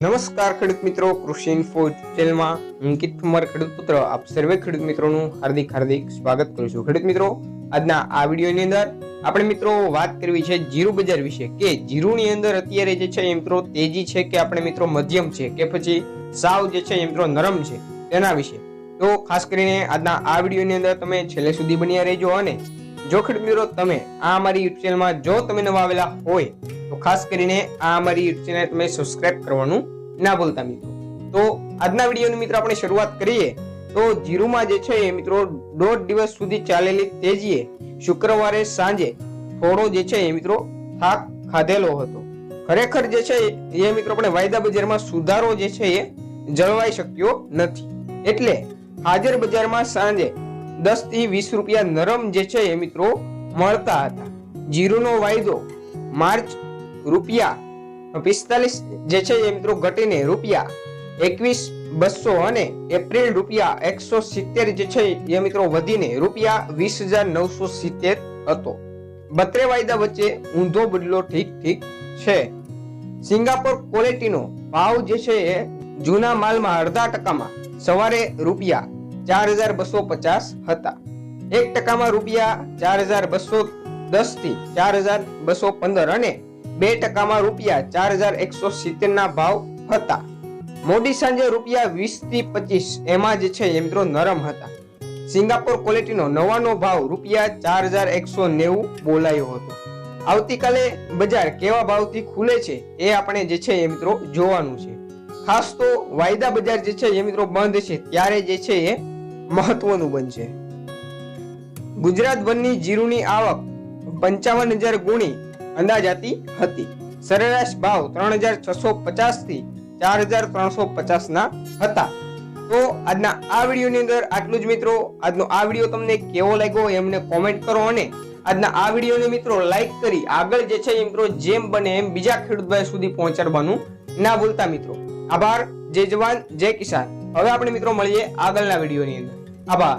નમસ્કાર ખેડૂત મિત્રો, કૃષિ ઇન્ફો ચેનલમાં અંકિત ઠુમર ખેડૂત પુત્ર, આપ સર્વે ખેડૂત મિત્રોનું હાર્દિક હાર્દિક સ્વાગત કરું છું. ખેડૂત મિત્રો, આજના આ વિડીયોની અંદર આપણે મિત્રો વાત કરવી છે જીરું બજાર વિશે કે જીરુની અંદર અત્યારે જે છે મિત્રો તેજી છે કે આપણે મિત્રો મધ્યમ છે કે પછી સાવ જે છે મિત્રો નરમ છે તેના વિશે. તો ખાસ કરીને આજના આ વિડીયોની અંદર તમે છેલ્લે સુધી બન્યા રહેજો અને જો ખેડૂત મિત્રો તમે આ અમારી યુટ્યુબ ચેનલમાં જો તમે નવા આવેલા હોય તો ખાસ કરીને આ અમારી યુટ્યુબ ચેનલ તમે સબસ્ક્રાઇબ કરવાનું ના ભૂલતા મિત્રો. તો આજના વિડીયોની મિત્રો આપણે શરૂઆત કરીએ. તો જીરુમાં જે છે મિત્રો દોઢ દિવસ સુધી ચાલેલી તેજીએ શુક્રવારે સાંજે થોડો જે છે એ મિત્રો થાક ખાધેલો હતો. ખરેખર જે છે એ મિત્રો આપણે વાયદા બજારમાં સુધારો જે છે એ જળવાઈ શક્યો નથી. એટલે હાજર બજારમાં સાંજે દસથી વીસ રૂપિયા નરમ જે છે એ મિત્રો મળતા હતા. જીરુનો વાયદો માર્ચ રૂપિયા. પિસ્તાલીસ જે છે એ મિત્રો ઘટીને રૂપિયા. એકવીસ બસો અને એપ્રિલ રૂપિયા એકસો સિત્તેર જે છે એ મિત્રો વધીને રૂપિયા વીસ હજાર નવસો સિત્તેર હતો. બત્રે વાયદા વચ્ચે ઊંધો બદલો ઠીક ઠીક છે. સિંગાપોર ક્વોલિટીનો ભાવ જે છે એ જૂના માલમાં અડધા ટકામાં સવારે રૂપિયા ચાર હજાર બસો પચાસ હતા. એક ટકામાં રૂપિયા ચાર હજાર બસો દસથી ચાર હજાર બસો પંદર અને બે ટકામાં રૂપિયા ચાર હજાર એકસો સિત્તેર ના ભાવ હતા. મોડી સાંજે રૂપિયા વીસથી પચીસ એમાં જે છે એ મિત્રો નરમ હતા. સિંગાપોર ક્વોલિટીનો નવાનો ભાવ રૂપિયા ચાર હજાર એકસો નેવું બોલાયો હતો. આવતીકાલે બજાર કેવા ભાવથી ખુલે છે એ આપણે જે છે એ મિત્રો જોવાનું છે. ખાસ તો વાયદા બજાર જે છે એ મિત્રો બંધ છે, ત્યારે જે છે એ મહત્વનું બનશે. ગુજરાત ભરની જીરુની આવક પંચાવન હજાર ગુણી અંદાજાતી હતી. સરેરાશ ભાવ ત્રણ હજાર છસો પચાસથી ચાર હજાર ત્રણસો પચાસ ના હતા. તો આજના આ વિડીયોની અંદર આટલું જ મિત્રો. આજનો આ વીડિયો તમને કેવો લાગ્યો એમને કોમેન્ટ કરો અને આજના આ વિડીયોને મિત્રો લાઈક કરી આગળ જે છે મિત્રો જેમ બને એમ બીજા ખેડૂત ભાઈ સુધી પહોંચાડવાનું ના ભૂલતા મિત્રો. આભાર. જય જવાન. જય કિસાન. હવે આપણે મિત્રો મળીએ આગળના વિડીયોની અંદર. આભાર.